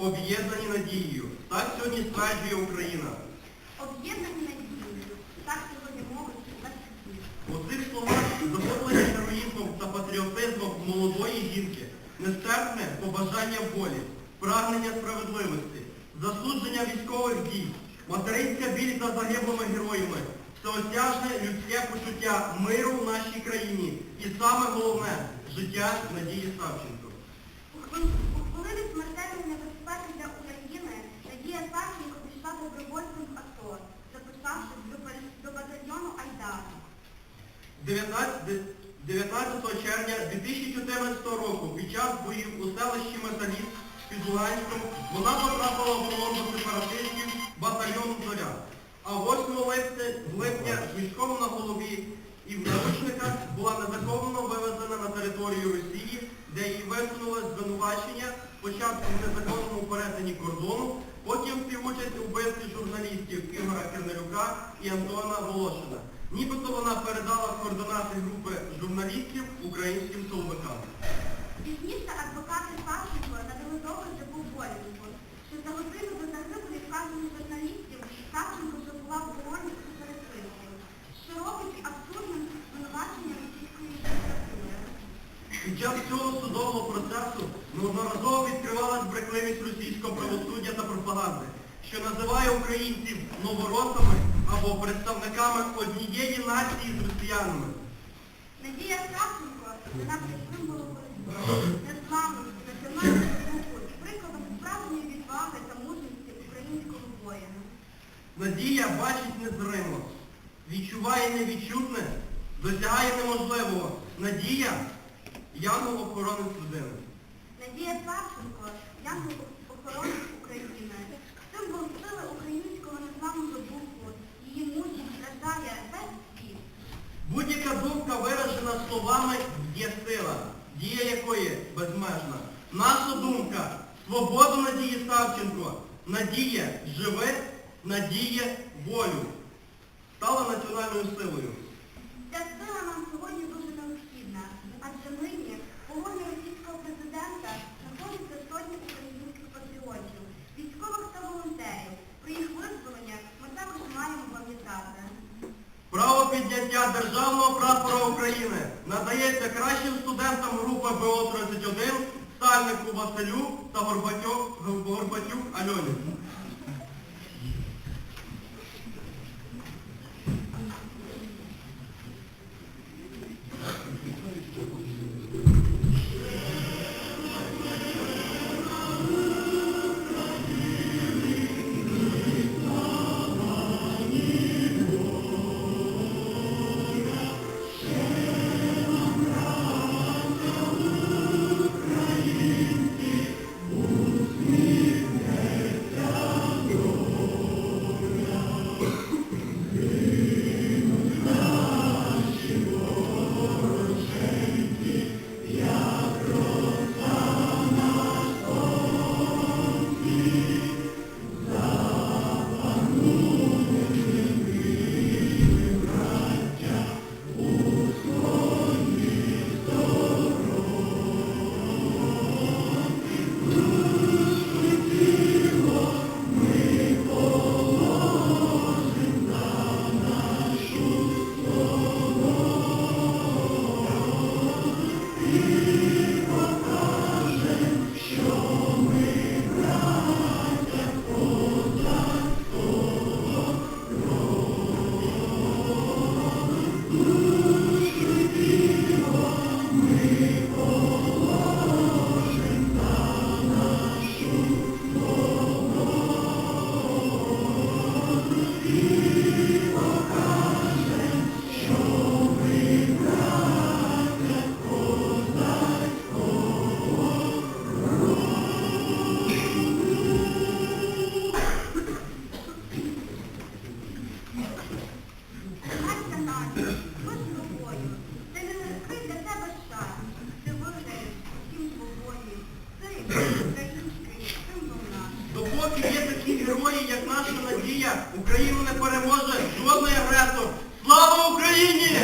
об'єднані надією. Так сьогодні стверджує Україна. Об'єднані надією. Так сьогодні світ. У цих словах захоплення героїзмом та патріотизмом молодої жінки, нестерпне побажання волі, прагнення справедливості, засудження військових дій, материнська біль за загиблими героями, всеосяжне людське почуття миру в нашій країні і саме головне життя Надії Савченко. У хвил- у хвилини смертельної небезпеки для України Надія Савченко пішла добровольцем в АТО, записавшись до, ба- до батальйону Айдар. 19, 19 червня 2014 року під час боїв у селищі Металіст під Луганськом вона потрапила в полон до сепаратистів батальйону Зоря. А 8 липня, з мішком на голові і в наручниках була незаконно вивезена на територію Росії, де їй висунули звинувачення спочатку в незаконному перетині кордону, потім співучасть у вбивстві журналістів Ігора Кернелюка і Антона Волошина. Нібито вона передала координати групи журналістів українським силовикам. Пізніше адвокати Савченко надали докази по Болінку, що за годину до загибелі вказаних журналістів Савченко вже була в полоні переписці, що робить абсурдним звинувачення російської диктатури. Під час цього судового процесу неодноразово відкривалась брехливість російського правосуддя та пропаганди, що називає українців новоросами або представниками однієї нації з росіянами. Надія Савченко вона символу боротьби, незламності, національного духу і прикладом справжньої відваги та мужності українського воїна. Надія бачить незримо, відчуває невідчутне, досягає неможливого. Надія янгол охоронець людини. Надія Савченко, янгол охорони Наша думка свободу Надії Савченко, надія живе, надія волю. Стала національною силою. Ця сила нам сьогодні дуже необхідна, адже нині в полоні російського президента знаходяться сотні українських патріотів, військових та волонтерів. Про їх визволення ми також маємо пам'ятати. Право підняття державного прапора України надається кращим студентам групи БО-31, Стальнику Василю та Горбатюк Альоні. Такі як наша Надія, Україну не переможе жодний агресор. Слава Україні!